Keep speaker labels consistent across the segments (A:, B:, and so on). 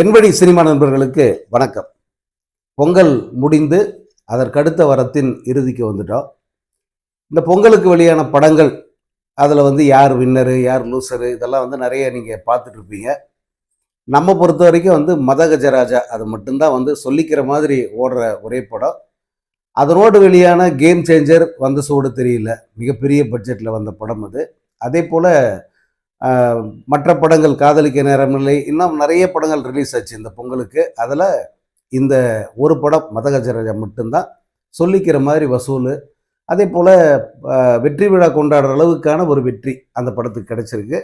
A: என்படி cinema நண்பர்களுக்கு வணக்கம். பொங்கல் முடிந்து அதற்கடுத்த வரத்தின் இறுதிக்கு வந்துட்டோம். இந்த பொங்கலுக்கு வெளியான படங்கள் அதில் வந்து யார் வின்னரு யார் லூசரு இதெல்லாம் வந்து நிறைய நீங்கள் பார்த்துட்டு இருப்பீங்க நம்ம பொறுத்த வரைக்கும் வந்து மதகஜராஜா அது மட்டும்தான் வந்து சொல்லிக்கிற மாதிரி ஓடுற ஒரே படம். அதனோடு வெளியான கேம் சேஞ்சர் வந்த சூடு தெரியல. மிகப்பெரிய பட்ஜெட்டில் வந்த படம் அது. அதே போல் மற்ற படங்கள் காதலிக்க நேரமில்லை இன்னும் நிறைய படங்கள் ரிலீஸ் ஆச்சு இந்த பொங்கலுக்கு. அதில் இந்த ஒரு படம் மதகஜராஜா மட்டும்தான். சொல்லிக்கிற மாதிரி வசூல். அதே போல் வெற்றி விழா கொண்டாடுற அளவுக்கான ஒரு வெற்றி அந்த படத்துக்கு கிடச்சிருக்கு.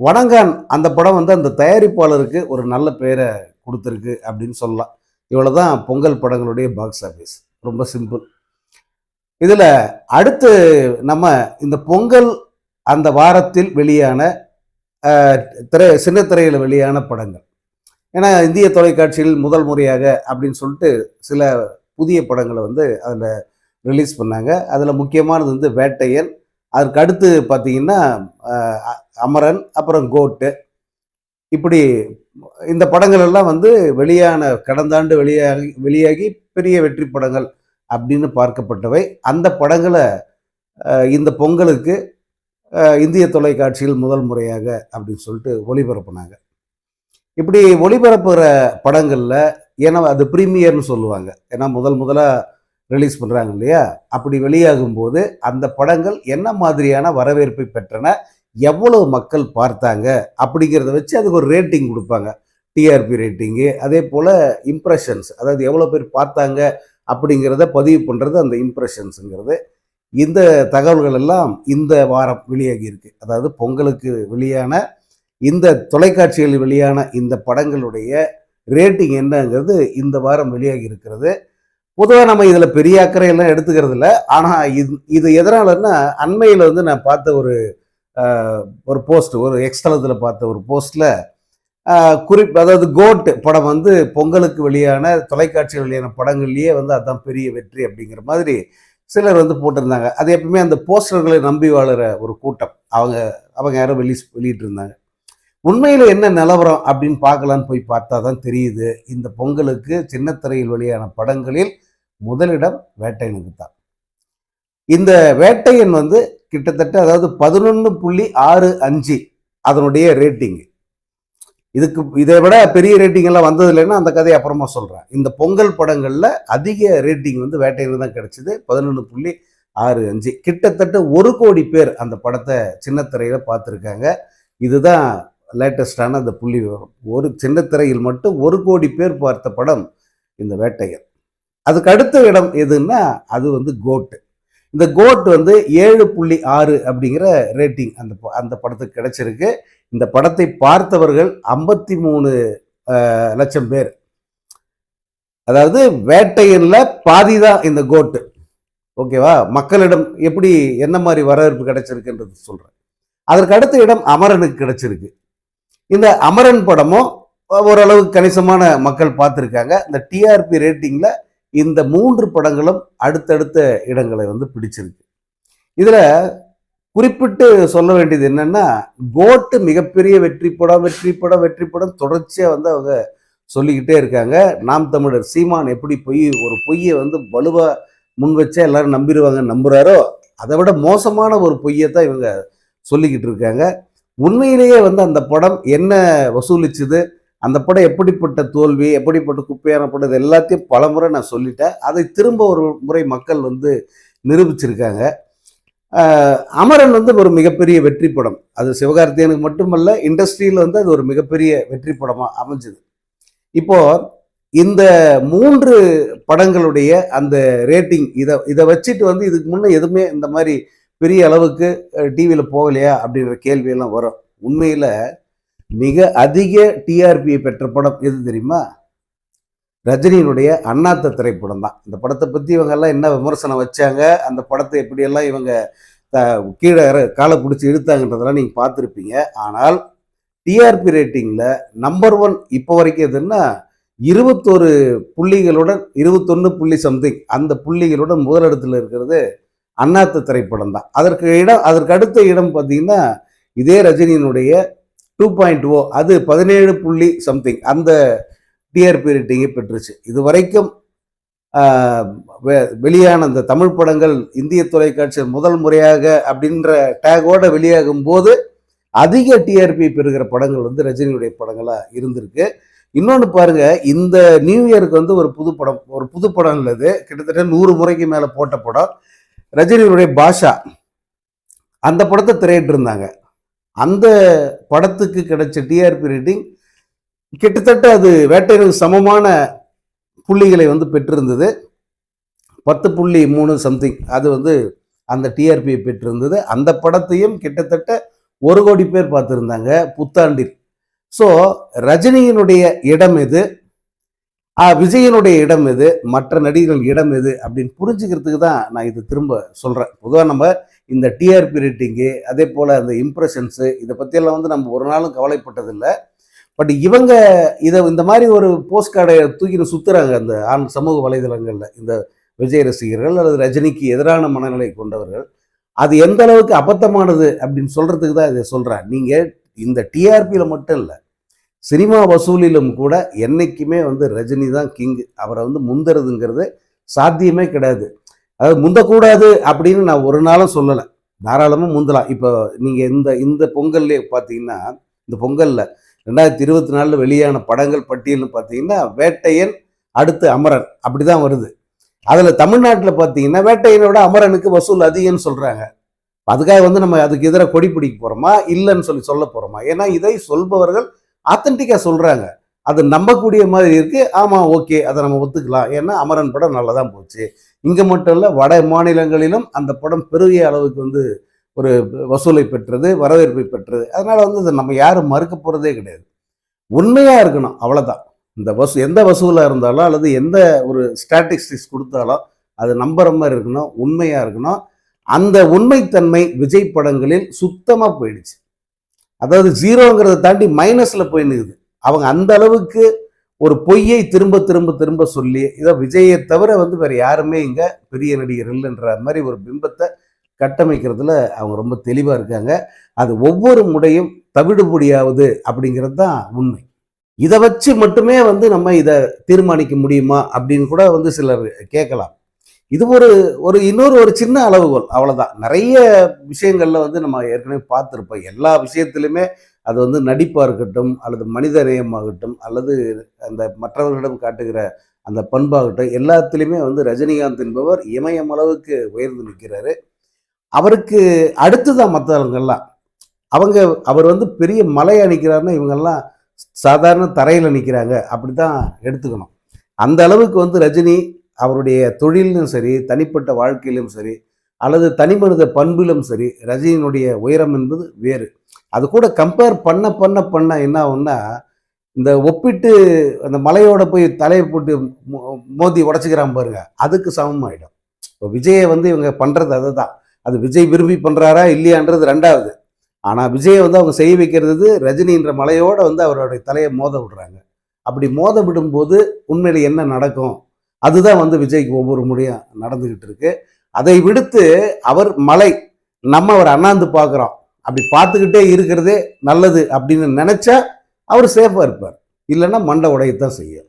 A: வணங்கான் அந்த படம் வந்து அந்த தயாரிப்பாளருக்கு ஒரு நல்ல பேரை கொடுத்துருக்கு அப்படின்னு சொல்லலாம். இவ்வளோ தான் பொங்கல் படங்களுடைய பாக்ஸ் ஆஃபீஸ் ரொம்ப சிம்பிள் இதில் அடுத்து நம்ம இந்த பொங்கல் அந்த வாரத்தில் வெளியான திரை சின்னத்திரையில் வெளியான படங்கள். ஏன்னா இந்திய தொலைக்காட்சியில் முதல் முறையாக அப்படின்னு சொல்லிட்டு சில புதிய படங்களை வந்து அதில் ரிலீஸ் பண்ணாங்க. அதில் முக்கியமானது வந்து வேட்டையன். அதற்கு அடுத்து பார்த்தீங்கன்னா அமரன் அப்புறம் கோட்டு. இப்படி இந்த படங்கள் எல்லாம் வந்து வெளியான கடந்த ஆண்டு வெளியாகி வெளியாகி பெரிய வெற்றி படங்கள் அப்படின்னு பார்க்கப்பட்டவை. அந்த படங்களை இந்த பொங்கலுக்கு இந்திய தொலைக்காட்சியில் முதல் முறையாக அப்படின்னு சொல்லிட்டு ஒளிபரப்புனாங்க. இப்படி ஒளிபரப்புகிற படங்களில் ஏன்னா அது ப்ரீமியர்னு சொல்லுவாங்க. ஏன்னா முதல் முதலாக ரிலீஸ் பண்ணுறாங்க இல்லையா? அப்படி வெளியாகும் போது அந்த படங்கள் என்ன மாதிரியான வரவேற்பை பெற்றன? எவ்வளவு மக்கள் பார்த்தாங்க? அப்படிங்கிறத வச்சு அதுக்கு ஒரு ரேட்டிங் கொடுப்பாங்க. டிஆர்பி ரேட்டிங்கு அதே போல் இம்ப்ரெஷன்ஸ் அதாவது எவ்வளோ பேர் பார்த்தாங்க அப்படிங்கிறத பதிவு பண்ணுறது அந்த இம்ப்ரெஷன்ஸுங்கிறது இந்த தகவல்கள் எல்லாம் இந்த வாரம் வெளியாகி இருக்கு. அதாவது பொங்கலுக்கு வெளியான இந்த தொலைக்காட்சிகளில் வெளியான இந்த படங்களுடைய ரேட்டிங் என்னங்கிறது இந்த வாரம் வெளியாகி இருக்கிறது. பொதுவாக நம்ம இதில் பெரிய அக்கறை எல்லாம் எடுத்துக்கிறது இல்லை. ஆனால் இது இது எதனாலன்னா அண்மையில் வந்து நான் பார்த்த ஒரு ஒரு போஸ்ட் ஒரு எக்ஸ்தலத்தில் பார்த்த ஒரு போஸ்ட்டில் குறிப் அதாவது கோட் படம் வந்து பொங்கலுக்கு வெளியான தொலைக்காட்சியில் வெளியான படங்கள்லேயே வந்து அதுதான் பெரிய வெற்றி அப்படிங்கிற மாதிரி சிலர் வந்து போட்டிருந்தாங்க. அது எப்பவுமே அந்த போஸ்டர்களை நம்பி வாழுற ஒரு கூட்டம். அவங்க அவங்க யாரும் வெளி வெளியிட்டிருந்தாங்க. உண்மையில் என்ன நிலவரம் அப்படின்னு பார்க்கலான்னு போய் பார்த்தா தான் தெரியுது. இந்த பொங்கலுக்கு சின்னத்திரையில் வெளியான படங்களில் முதலிடம் வேட்டையனுக்கு தான் இந்த வேட்டையன் வந்து கிட்டத்தட்ட அதாவது பதினொன்று புள்ளி ஆறு அஞ்சு அதனுடைய ரேட்டிங்கு. இதுக்கு இதை விட பெரிய ரேட்டிங் எல்லாம் வந்தது இல்லைன்னா அந்த கதையை அப்புறமா சொல்கிறேன் இந்த பொங்கல் படங்களில் அதிக ரேட்டிங் வந்து வேட்டையில் தான் கிடச்சிது. பதினொன்று புள்ளி ஆறு அஞ்சு. கிட்டத்தட்ட ஒரு கோடி பேர் அந்த படத்தை சின்னத்திரையில் பார்த்துருக்காங்க. இதுதான் லேட்டஸ்டான அந்த புள்ளி விவரம். ஒரு சின்னத்திரையில் மட்டும் ஒரு கோடி பேர் பார்த்த படம் இந்த வேட்டையர். அதுக்கு அடுத்த இடம் எதுன்னா அது வந்து கோட்டு. இந்த கோட் வந்து ஏழு புள்ளி ஆறு அப்படிங்கிற ரேட்டிங் அந்த ப- அந்த படத்துக்கு கிடைச்சிருக்கு. இந்த படத்தை பார்த்தவர்கள் ஐம்பத்தி மூணு லட்சம் பேர். அதாவது வேட்டையனில் பாதி தான் இந்த கோட்டு. ஓகேவா? மக்களிடம் எப்படி என்ன மாதிரி வரவேற்பு கிடைச்சிருக்குன்றது சொல்கிறேன் அதற்கு அடுத்த இடம் அமரனுக்கு கிடைச்சிருக்கு. இந்த அமரன் படமும் ஓரளவு கணிசமான மக்கள் பார்த்துருக்காங்க. இந்த டிஆர்பி ரேட்டிங்கில் இந்த மூன்று படங்களும் அடுத்தடுத்த இடங்களை வந்து பிடிச்சிருக்கு. இதில் குறிப்பிட்டு சொல்ல வேண்டியது என்னன்னா கோட்டு மிகப்பெரிய வெற்றி படம் வெற்றி படம் வெற்றி படம் தொடர்ச்சியாக வந்து அவங்க சொல்லிக்கிட்டே இருக்காங்க. நாம் தமிழர் சீமான் எப்படி பொய் ஒரு பொய்யை வந்து வலுவாக முன் வச்சா எல்லாரும் நம்பிடுவாங்க நம்புகிறாரோ அதை விட மோசமான ஒரு பொய்யை தான் இவங்க சொல்லிக்கிட்டு இருக்காங்க. உண்மையிலேயே வந்து அந்த படம் என்ன வசூலிச்சுது அந்த படம் எப்படிப்பட்ட தோல்வி எப்படிப்பட்ட குப்பையான படம் இது எல்லாத்தையும் பலமுறை நான் சொல்லிட்டேன். அதை திரும்ப ஒரு முறை மக்கள் வந்து நிரூபிச்சிருக்காங்க. அமரன் வந்து ஒரு மிகப்பெரிய வெற்றி படம். அது சிவகார்த்தியனுக்கு மட்டுமல்ல இண்டஸ்ட்ரியில் வந்து அது ஒரு மிகப்பெரிய வெற்றி படமாக அமைஞ்சது. இப்போது இந்த மூன்று படங்களுடைய அந்த ரேட்டிங் இதை இதை வச்சுட்டு வந்து இதுக்கு முன்னே எதுவுமே இந்த மாதிரி பெரிய அளவுக்கு டிவியில் போகலையா அப்படின்ற கேள்வியெல்லாம் வரும். உண்மையில் மிக அதிக டிஆர்பியை பெற்ற படம் எது தெரியுமா? ரஜினியினுடைய அண்ணாத்த திரைப்படம் தான். இந்த படத்தை பற்றி இவங்கெல்லாம் என்ன விமர்சனம் வச்சாங்க? அந்த படத்தை எப்படியெல்லாம் இவங்க த- கீழே காலை பிடிச்சி இழுத்தாங்கன்றதெல்லாம் நீங்கள் பார்த்துருப்பீங்க. ஆனால் டிஆர்பி ரேட்டிங்கில் நம்பர் ஒன் இப்போ வரைக்கும் எதுன்னா இருபத்தோரு புள்ளிகளுடன் இருபத்தொன்று புள்ளி சம்திங் அந்த புள்ளிகளுடன் முதலிடத்தில் இருக்கிறது அண்ணாத்த திரைப்படம் தான். அதற்கு இடம் அதற்கு அடுத்த இடம் பார்த்தீங்கன்னா இதே ரஜினியினுடைய டூ பாயிண்ட் ஓ அது பதினேழு புள்ளி சம்திங் அந்த டிஆர்பி ரேட்டிங்கை பெற்றுச்சு. இது வரைக்கும் வெ- வெளியான அந்த தமிழ் படங்கள் இந்திய தொலைக்காட்சியில் முதல் முறையாக அப்படின்ற டேகோட வெளியாகும் போது அதிக டிஆர்பி பெறுகிற படங்கள் வந்து ரஜினியுடைய படங்களாக இருந்திருக்கு. இன்னொன்று பாருங்க இந்த நியூ இயருக்கு வந்து ஒரு புது படம் ஒரு புது படம் இல்லது கிட்டத்தட்ட நூறு முறைக்கு மேலே போட்ட படம். ரஜினியுடைய பாஷா அந்த படத்தை திரையிட்டு இருந்தாங்க அந்த படத்துக்கு கிடைச்ச டிஆர்பி ரேட்டிங் கிட்டத்தட்ட அது வேட்டையனுக்கு சமமான புள்ளிகளை வந்து பெற்றிருந்தது. பத்து புள்ளி மூணு சம்திங் அது வந்து அந்த டிஆர்பியை பெற்றிருந்தது. அந்த படத்தையும் கிட்டத்தட்ட ஒரு கோடி பேர் பார்த்துருந்தாங்க. புத்தாண்டில். ஸோ ரஜினியினுடைய இடம் எது? விஜயனுடைய இடம் எது? மற்ற நடிகர்கள் இடம் எது? அப்படின்னு புரிஞ்சுக்கிறதுக்கு தான் நான் இது திரும்ப சொல்கிறேன் பொதுவாக நம்ம இந்த டிஆர்பி ரேட்டிங்கு அதே போல் அந்த இம்ப்ரெஷன்ஸு இதை பற்றியெல்லாம் வந்து நம்ம ஒரு நாளும் கவலைப்பட்டதில்லை. பட் இவங்க இதை இந்த மாதிரி ஒரு போஸ்ட் கார்டை தூக்கின்னு சுற்றுறாங்க அந்த ஆண் சமூக வலைதளங்களில் இந்த விஜய் ரசிகர்கள் அல்லது ரஜினிக்கு எதிரான மனநிலை கொண்டவர்கள். அது எந்த அளவுக்கு அபத்தமானது அப்படின்னு சொல்கிறதுக்கு தான் இதை சொல்கிறேன் நீங்கள் இந்த டிஆர்பியில் மட்டும் இல்லை சினிமா வசூலிலும் கூட என்றைக்குமே வந்து ரஜினி தான் கிங் அவரை வந்து முந்துறதுங்கிறது சாத்தியமே கிடையாது. அதாவது முந்தக்கூடாது அப்படின்னு நான் ஒரு நாளும் சொல்லலை. தாராளமாக முந்தலாம். இப்போ நீங்கள் இந்த இந்த பொங்கல்லே பார்த்தீங்கன்னா இந்த பொங்கலில் ரெண்டாயிரத்தி இருபத்தி நாலில் வெளியான படங்கள் பட்டியல்னு பார்த்தீங்கன்னா வேட்டையன் அடுத்து அமரன் அப்படி தான் வருது. அதில் தமிழ்நாட்டில் பார்த்தீங்கன்னா வேட்டையனோட அமரனுக்கு வசூல் அதிகம்னு சொல்கிறாங்க அதுக்காக வந்து நம்ம அதுக்கு எதிராக கொடி பிடிக்க போகிறோமா இல்லைன்னு சொல்லி சொல்ல போகிறோமா ஏன்னா இதை சொல்பவர்கள் ஆத்தென்டிக்காக சொல்கிறாங்க அது நம்பக்கூடிய மாதிரி இருக்குது ஆமாம் ஓகே அதை நம்ம ஒத்துக்கலாம். ஏன்னா அமரன் படம் நல்லா தான் போச்சு. இங்கே மட்டும் இல்லை வட மாநிலங்களிலும் அந்த படம் பெருகிய அளவுக்கு வந்து ஒரு வசூலை பெற்றது வரவேற்பை பெற்றது. அதனால் வந்து அதை நம்ம யாரும் மறுக்க போகிறதே கிடையாது. உண்மையாக இருக்கணும் அவ்வளோதான் இந்த வசூ எந்த வசூலாக இருந்தாலும் அல்லது எந்த ஒரு ஸ்டாட்டிஸ்டிக்ஸ் கொடுத்தாலும் அது நம்புற மாதிரி இருக்கணும் உண்மையாக இருக்கணும். அந்த உண்மைத்தன்மை விஜய் படங்களில் சுத்தமாக போயிடுச்சு. அதாவது ஜீரோங்கிறத தாண்டி மைனஸில் போய் நிற்குது அவங்க அந்த அளவுக்கு ஒரு பொய்யை திரும்ப திரும்ப திரும்ப சொல்லி இதை விஜயை தவிர வந்து வேறு யாருமே இங்கே பெரிய நடிகர் இல்லைன்ற மாதிரி ஒரு பிம்பத்தை கட்டமைக்கிறதுல அவங்க ரொம்ப தெளிவாக இருக்காங்க. அது ஒவ்வொரு முறையும் தவிடுபொடியாவது அப்படிங்கிறது தான் உண்மை. இதை வச்சு மட்டுமே வந்து நம்ம இதை தீர்மானிக்க முடியுமா அப்படின்னு கூட வந்து சிலர் கேட்கலாம். இது ஒரு ஒரு இன்னொரு ஒரு சின்ன அளவுகோல். அவ்வளோதான் நிறைய விஷயங்களில் வந்து நம்ம ஏற்கனவே பார்த்துருப்போம். எல்லா விஷயத்திலுமே அது வந்து நடிப்பாக இருக்கட்டும் அல்லது மனித நேயமாகட்டும் அல்லது அந்த மற்றவர்களிடம் காட்டுகிற அந்த பண்பாகட்டும் எல்லாத்துலேயுமே வந்து ரஜினிகாந்த் என்பவர் இமயம் அளவுக்கு உயர்ந்து நிற்கிறாரு. அவருக்கு அடுத்துதான் மற்றவங்கள்லாம் அவங்க அவர் வந்து பெரிய மலையை நிற்கிறாருன்னா இவங்கெல்லாம் சாதாரண தரையில் நிற்கிறாங்க அப்படி தான் எடுத்துக்கணும். அந்த அளவுக்கு வந்து ரஜினி அவருடைய தொழிலும் சரி தனிப்பட்ட வாழ்க்கையிலும் சரி அல்லது தனிமனித பண்பிலும் சரி ரஜினியினுடைய உயரம் என்பது வேறு. அது கூட கம்பேர் பண்ண பண்ண பண்ண என்ன ஆகும்னா இந்த ஒப்பிட்டு அந்த மலையோட போய் தலையை போட்டு மோ- மோதி உடச்சிக்கிறான் பாருங்க அதுக்கு சமமாயிடும் இப்போ விஜயை வந்து இவங்க பண்ணுறது அதுதான். அது விஜய் விரும்பி பண்ணுறாரா இல்லையான்றது ரெண்டாவது. ஆனால் விஜயை வந்து அவங்க செய்ய வைக்கிறது ரஜினின்ற மலையோட வந்து அவருடைய தலையை மோத விடுறாங்க. அப்படி மோத விடும்போது உண்மையில் என்ன நடக்கும்? அதுதான் வந்து விஜய்க்கு ஒவ்வொரு முறையும் நடந்துக்கிட்டு இருக்கு. அதை விடுத்து அவர் மலை நம்ம அவர் அண்ணாந்து பார்க்குறோம். அப்படி பார்த்துக்கிட்டே இருக்கிறதே நல்லது அப்படின்னு நினச்சா அவர் சேஃபாக இருப்பார். இல்லைன்னா மண்டை உடையத்தான் செய்யும்.